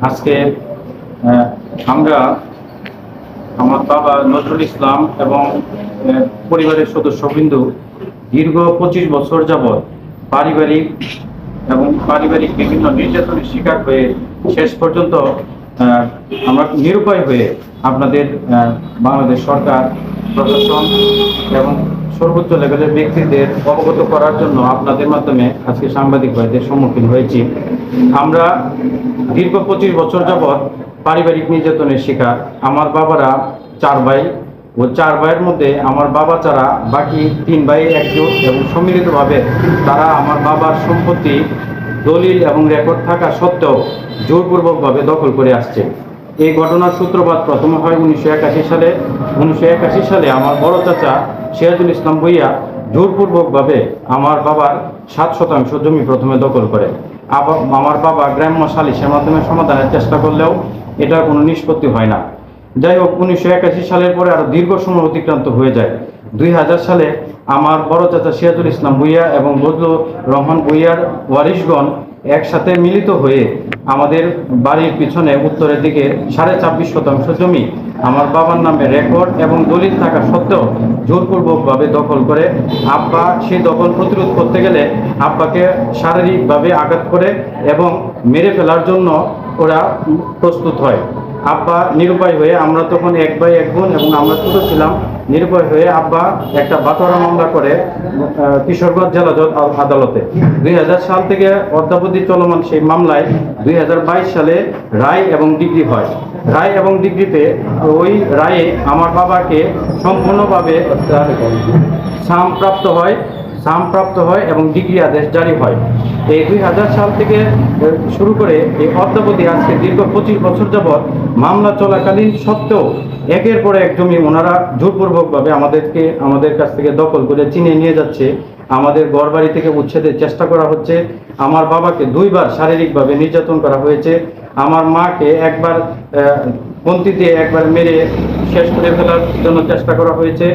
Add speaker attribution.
Speaker 1: আজকে আমরা আমার বাবা নজরুল ইসলাম এবং পরিবারের সদস্যবৃন্দ দীর্ঘ পঁচিশ বছর যাবৎ পারিবারিক এবং পারিবারিক বিভিন্ন নির্যাতনের শিকার হয়ে শেষ পর্যন্ত আমরা নিরুপায় হয়ে আপনাদের বাংলাদেশ সরকার প্রশাসন এবং সর্বোচ্চ লেভেলের ব্যক্তিদের অবগত করার জন্য আপনাদের মাধ্যমে আজকে সাংবাদিক ভাইদের সম্মুখীন হয়েছি। আমরা দীর্ঘ পঁচিশ বছর যাবৎ পারিবারিক নির্যাতনের শিকার। আমার বাবারা চার ভাই ও চার ভাইয়ের মধ্যে আমার বাবা ছাড়া বাকি তিন ভাই একজোট এবং সম্মিলিতভাবে তারা আমার বাবার সম্পত্তি, দলিল এবং রেকর্ড থাকা সত্ত্বেও জোরপূর্বকভাবে দখল করে আসছে। এই ঘটনার সূত্রপাত প্রথম হয় উনিশশো একাশি সালে। উনিশশো একাশি সালে আমার বড় চাচা সিরাজুল ইসলাম ভুইয়া জোরপূর্বকভাবে আমার বাবার সাত শতাংশ জমি প্রথমে দখল করে। আবার আমার বাবা গ্রাম্য সালিশের মাধ্যমে সমাধানের চেষ্টা করলেও এটার কোনো নিষ্পত্তি হয় না। যাই হোক, উনিশশো একাশি সালের পরে আরও দীর্ঘ সময় অতিক্রান্ত হয়ে যায়। দুই হাজার সালে আমার বড় চাচা সিরাজুল ইসলাম ভুইয়া এবং বজলুর রহমান ভুইয়ার ওয়ারিশগণ একসাথে মিলিত হয়ে আমাদের বাড়ির পিছনে উত্তরের দিকে সাড়ে ছাব্বিশ শতাংশ জমি আমার বাবার নামে রেকর্ড এবং দলিল থাকা সত্ত্বেও জোরপূর্বকভাবে দখল করে আব্বা সেই দখল প্রতিরোধ করতে গেলে আব্বাকে শারীরিকভাবে আঘাত করে এবং মেরে ফেলার জন্য ওরা প্রস্তুত হয়। আব্বা নিরুপায় হয়ে আমরা তখন এক ভাই, এক বোন এবং আমরা ছোট ছিলাম। নিরুপায় হয়ে আব্বা একটা বাতরা মামলা করে কিশোরগঞ্জ জেলা আদালতে। দুই হাজার সাল থেকে অদ্যাবধি চলমান সেই মামলায় দুই হাজার বাইশ সালে রায় এবং ডিগ্রি হয়। রায় এবং ডিগ্রিতে ওই রায়ে আমার বাবাকে সম্পূর্ণভাবে সাম প্রাপ্ত হয়। সাম প্রাপ্ত হয় এবং ডিগ্রি আদেশ জারি হয়। এই দুই হাজার সাল থেকে শুরু করে এই অদ্যাবধি আজকে দীর্ঘ পঁচিশ বছর যাবৎ মামলা চলাকালীন সত্ত্বেও একের পর এক জমি ওনারা জোরপূর্বকভাবে আমাদেরকে, আমাদের কাছ থেকে দখল করে চিনে নিয়ে যাচ্ছে। আমাদের ঘর থেকে উচ্ছেদের চেষ্টা করা হচ্ছে। আমার বাবাকে দুইবার শারীরিকভাবে নির্যাতন করা হয়েছে। আমার মাকে একবার দিয়ে একবার মেরে শেষ করে ফেলার জন্য চেষ্টা করা হয়েছে।